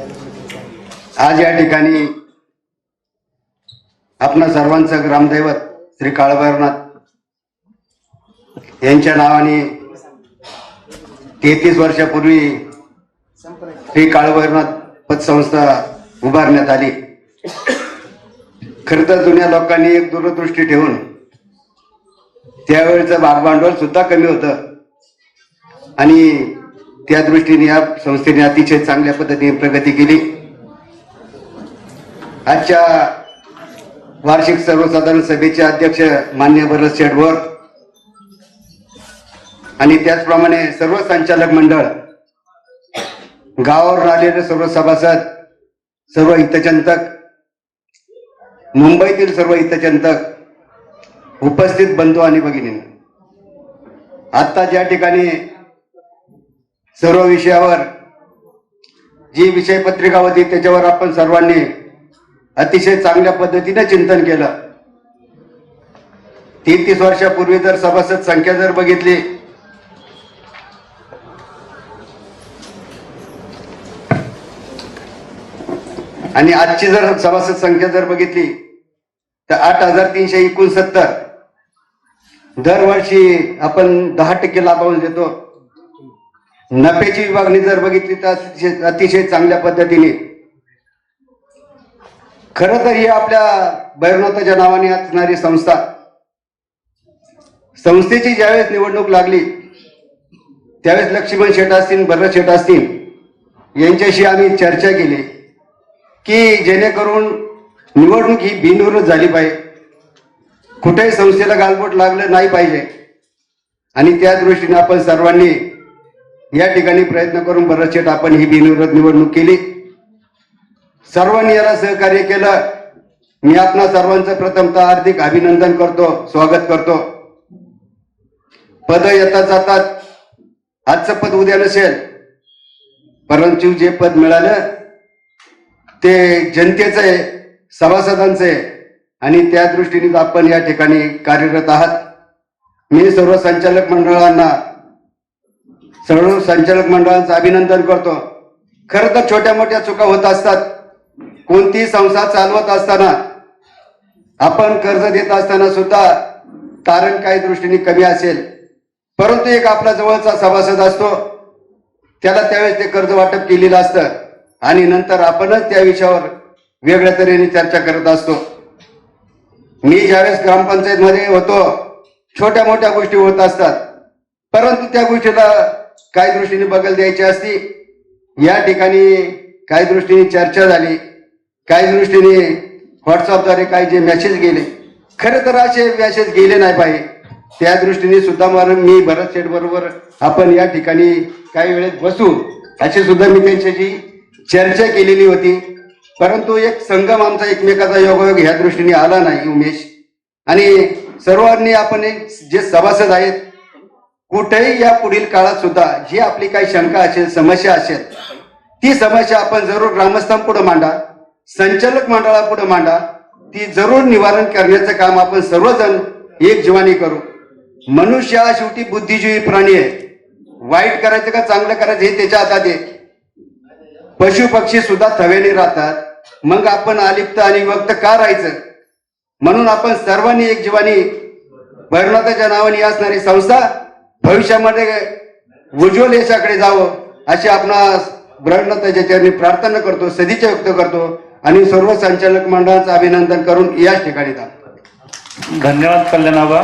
आज या ठिकाणी आपणा सर्वांचं ग्रामदैवत श्री काळभैरनाथ यांच्या नावाने तेहतीस वर्षापूर्वी श्री काळभैरनाथ पतसंस्था उभारण्यात आली. खरं तर जुन्या लोकांनी एक दूरदृष्टी ठेवून त्यावेळेचं भागभांडवल सुद्धा कमी होतं. आणि त्या दृष्टीने या संस्थेने अतिशय चांगल्या पद्धतीने प्रगती केली. आजच्या वार्षिक सर्वसाधारण सभेचे अध्यक्ष मान्य भरत शेडवर आणि त्याचप्रमाणे सर्व संचालक मंडळ गावावर आलेले सर्व सभासद सर्व हितचिंतक मुंबईतील सर्व हितचिंतक उपस्थित बंधू आणि भगिनी आता ज्या ठिकाणी सर्व विषयावर जी विषय पत्रिका होती त्याच्यावर आपण सर्वांनी अतिशय चांगल्या पद्धतीने चिंतन केलं. तीन तीस वर्षापूर्वी जर सभासद संख्या जर बघितली आणि आजची जर सभासद संख्या जर बघितली तर आठ हजार तीनशे एकोणसत्तर. दरवर्षी आपण दहा टक्के लाभांश देतो. नफ्याची विभागणी जर बघितली तर अतिशय- अतिशय चांगल्या पद्धतीने. खर तर ही आपल्या भैरवनाथाच्या नावाने असणारी संस्था. संस्थेची ज्यावेळेस निवडणूक लागली त्यावेळेस लक्ष्मण शेठ असतील भरत शेठ असतील यांच्याशी आम्ही चर्चा केली की जेणेकरून निवडणूक ही बिनविरोध झाली पाहिजे. कुठेही संस्थेला गालबोट लागलं नाही पाहिजे. आणि त्या दृष्टीने आपण सर्वांनी या ठिकाणी प्रयत्न करून भरत आपण ही बिनविरोध निवडणूक केली. सर्वांनी याला सहकार्य केलं. मी आपणा सर्वांचं प्रथमतः हार्दिक अभिनंदन करतो स्वागत करतो. पद येतात जातात. आजचं पद उद्या नसेल. परंतु जे पद मिळालं ते जनतेचं आहे सभासदांचं आहे. आणि त्या दृष्टीने आपण या ठिकाणी कार्यरत आहात. मी सर्व संचालक मंडळांना सर्व संचालक मंडळांचं अभिनंदन करतो. खरं तर छोट्या मोठ्या चुका होत असतात. कोणतीही संस्था चालवत असताना आपण कर्ज देत असताना सुद्धा तारण काही दृष्टीने कमी असेल. परंतु एक आपला जवळचा सभासद असतो. त्याला त्यावेळेस ते कर्ज वाटप केलेलं असतं. आणि नंतर आपणच त्या विषयावर वेगळ्या तऱ्हेने चर्चा करत असतो. मी ज्यावेळेस ग्रामपंचायतमध्ये होतो छोट्या मोठ्या गोष्टी होत असतात. परंतु त्या गोष्टीला काही दृष्टीने बगल द्यायची असती? या ठिकाणी काही दृष्टीने चर्चा झाली? काही दृष्टीने व्हॉट्सअपद्वारे काही जे मेसेज गेले? खर तर असे मेसेज गेले नाही पाहिजे त्या दृष्टीने सुद्धा मला मी भरत शेठ बरोबर आपण या ठिकाणी काही वेळेत बसू. अशी सुद्धा मी त्यांच्याशी चर्चा केलेली होती. परंतु एक संगम आमचा एकमेकाचा योगायोग ह्या दृष्टीने आला नाही उमेश. आणि सर्वांनी आपण एक जे सभासद आहेत कुठेही या पुढील काळात सुद्धा जी आपली काही शंका असेल समस्या असेल ती समस्या आपण जरूर ग्रामस्थांपुढे मांडा संचालक मंडळापुढे मांडा ती जरूर निवारण करण्याचं काम आपण सर्वजण एक जीवानी करू. मनुष्य हा शेवटी बुद्धिजीवी प्राणी आहे. वाईट करायचं का चांगलं करायचं हे त्याच्या हातात आहे. पशु पक्षी सुद्धा थवेने राहतात. मग आपण अलिप्त आणि वक्त का राहायचं? म्हणून आपण सर्वांनी एक जीवानी भैरवनाथाच्या नावाने असणारी संस्था भविष्यामध्ये उज्ज्वल यशाकडे जावं अशी आपणा भैरवनाथाच्या चरणी प्रार्थना करतो सदिच्छा व्यक्त करतो आणि सर्व संचालक मंडळाचं अभिनंदन करून याच ठिकाणी थांबतो धन्यवाद कल्याणाबा.